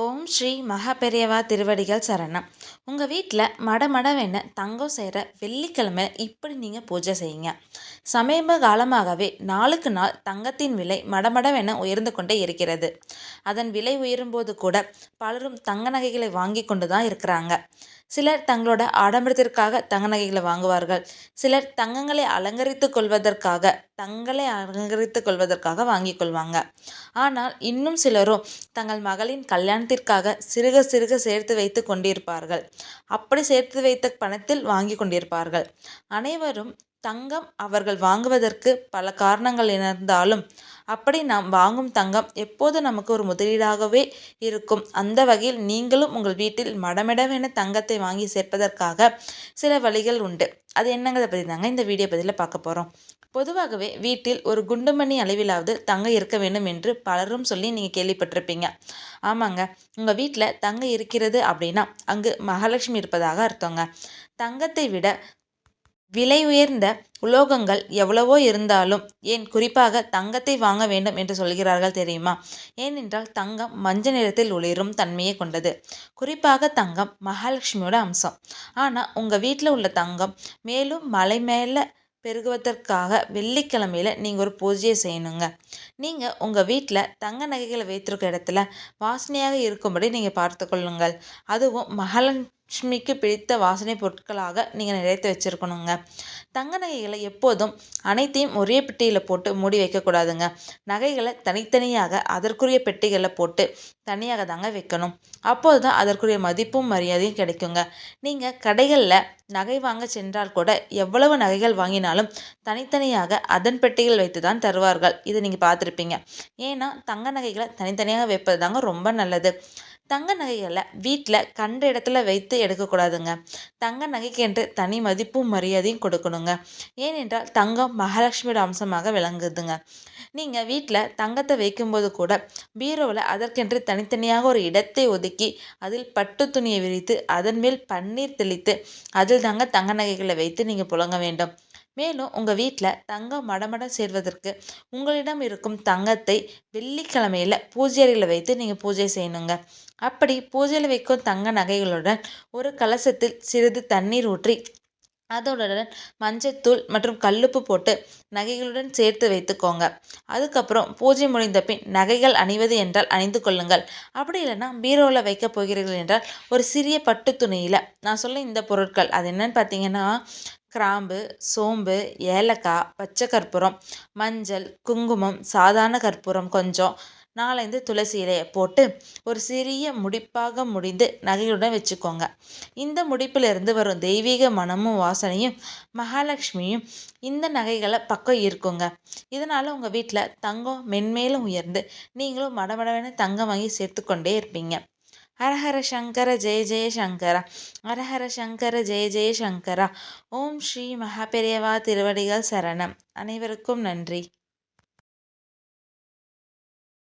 ஓம் ஸ்ரீ மகா பெரியவா திருவடிகள் சரணம். உங்கள் வீட்டில் மடமடவென தங்கம் செய்கிற வெள்ளிக்கிழமை இப்படி நீங்கள் பூஜை செய்யுங்க. சமீப காலமாகவே நாளுக்கு நாள் தங்கத்தின் விலை மடமடவென உயர்ந்து கொண்டே இருக்கிறது. அதன் விலை உயரும்போது கூட பலரும் தங்க நகைகளை வாங்கி கொண்டு தான் இருக்கிறாங்க. சிலர் தங்களோட ஆடம்பரத்திற்காக தங்க நகைகளை வாங்குவார்கள். சிலர் தங்கங்களை அலங்கரித்து கொள்வதற்காக தங்களை அலங்கரித்து கொள்வதற்காக வாங்கி கொள்வாங்க. ஆனால் இன்னும் சிலரும் தங்கள் மகளின் கல்யாணத்திற்காக சிறுக சிறுக சேர்த்து வைத்து கொண்டிருப்பார்கள். அப்படி சேர்த்து வைத்த பணத்தில் வாங்கி கொண்டிருப்பார்கள். அனைவரும் தங்கம் அவர்கள் வாங்குவதற்கு பல காரணங்கள் இருந்தாலும் அப்படி நாம் வாங்கும் தங்கம் எப்போது நமக்கு ஒரு முதலீடாகவே இருக்கும்? அந்த வகையில் நீங்களும் உங்கள் வீட்டில் மடமெடவென தங்கத்தை வாங்கி சேர்ப்பதற்காக சில வழிகள் உண்டு. அது என்னங்கிறத பற்றி தாங்க இந்த வீடியோ பதிலில் பார்க்க போகிறோம் பொதுவாகவே வீட்டில் ஒரு குண்டுமணி அளவிலாவது தங்கம் இருக்க வேண்டும் என்று பலரும் சொல்லி நீங்கள் கேள்விப்பட்டிருப்பீங்க. ஆமாங்க. உங்கள் வீட்டில் தங்கம் இருக்கிறது அப்படின்னா அங்கு மகாலட்சுமி இருப்பதாக அர்த்தங்க. தங்கத்தை விட விலை உயர்ந்த உலோகங்கள் எவ்வளவோ இருந்தாலும் ஏன் குறிப்பாக தங்கத்தை வாங்க வேண்டும் என்று சொல்கிறார்கள் தெரியுமா? ஏனென்றால் தங்கம் மஞ்சள் நிறத்தில் ஒளிரும் தன்மையை கொண்டது. குறிப்பாக தங்கம் மகாலட்சுமியோட அம்சம். ஆனால் உங்கள் வீட்டில் உள்ள தங்கம் மேலும் மலை மேலே பெருகுவதற்காக வெள்ளிக்கிழமையில் நீங்கள் ஒரு பூஜையை செய்யணுங்க. நீங்கள் உங்கள் வீட்டில் தங்க நகைகளை வைத்திருக்க இடத்துல வாசனையாக இருக்கும்படி நீங்கள் பார்த்து கொள்ளுங்கள். அதுவும் லக்ஷ்மிக்கு பிடித்த வாசனை பொருட்களாக நீங்கள் நிறைத்து வச்சுருக்கணுங்க. தங்க நகைகளை எப்போதும் அனைத்தையும் ஒரே பெட்டியில் போட்டு மூடி வைக்கக்கூடாதுங்க நகைகளை தனித்தனியாக அதற்குரிய பெட்டிகளில் போட்டு தனியாக தாங்க வைக்கணும். அப்போது தான் அதற்குரிய மதிப்பும் மரியாதையும் கிடைக்குங்க. நீங்கள் கடைகளில் நகை வாங்க சென்றால் கூட எவ்வளவு நகைகள் வாங்கினாலும் தனித்தனியாக அதன் பெட்டிகள் வைத்து தான் தருவார்கள். இதை நீங்கள் பார்த்துருப்பீங்க. ஏன்னா தங்க நகைகளை தனித்தனியாக வைப்பது தாங்க ரொம்ப நல்லது. தங்க நகைகளை வீட்டில் கண்ட இடத்துல வைத்து எடுக்கக்கூடாதுங்க. தங்க நகைக்கு என்று தனி மதிப்பும் மரியாதையும் கொடுக்கணுங்க. ஏனென்றால் தங்கம் மகாலட்சுமியோட அம்சமாக விளங்குதுங்க. நீங்கள் வீட்டில் தங்கத்தை வைக்கும்போது கூட பீரோவில் அதற்கென்று தனித்தனியாக ஒரு இடத்தை ஒதுக்கி அதில் பட்டு துணியை விரித்து அதன் மேல் பன்னீர் தெளித்து அதில் தாங்க தங்க நகைகளை வைத்து நீங்கள் புழங்க வேண்டும். மேலும் உங்கள் வீட்டில் தங்கம் மடமடம் சேர்வதற்கு உங்களிடம் இருக்கும் தங்கத்தை வெள்ளிக்கிழமையில் பூஜை அறையில் வைத்து நீங்கள் பூஜை செய்யணுங்க. அப்படி பூஜையில் வைக்கும் தங்க நகைகளுடன் ஒரு கலசத்தில் சிறிது தண்ணீர் ஊற்றி அதோட மஞ்சத்தூள் மற்றும் கல்லுப்பு போட்டு நகைகளுடன் சேர்த்து வைத்துக்கோங்க. அதுக்கப்புறம் பூஜை முடிந்த பின் நகைகள் அணிவது என்றால் அணிந்து கொள்ளுங்கள். அப்படி இல்லைன்னா பீரோவில் வைக்க போகிறீர்கள் என்றால் ஒரு சிறிய பட்டு துணியில் நான் சொல்ல இந்த பொருட்கள். அது என்னன்னு பார்த்தீங்கன்னா கிராம்பு சோம்பு ஏலக்காய் பச்சை கற்பூரம் மஞ்சள் குங்குமம் சாதாரண கற்பூரம் கொஞ்சம் நாலஞ்சு துளசி இலையை போட்டு ஒரு சிறிய முடிப்பாக முடிந்து நகையுடன் வச்சுக்கோங்க. இந்த முடிப்பிலிருந்து வரும் தெய்வீக மனமும் வாசனையும் மகாலட்சுமியும் இந்த நகைகளை பக்கம் இருக்குங்க இதனால் உங்கள் வீட்டில் தங்கம் மென்மேலும் உயர்ந்து நீங்களும் மடமடவென தங்கம் வாங்கி சேர்த்துக்கொண்டே இருப்பீங்க. ஹரஹர சங்கர ஜெய ஜெய சங்கரா ஹரஹர சங்கர ஜெய ஜெய சங்கரா. ஓம் ஸ்ரீ மகாபெரியவா திருவடிகள் சரணம். அனைவருக்கும் நன்றி.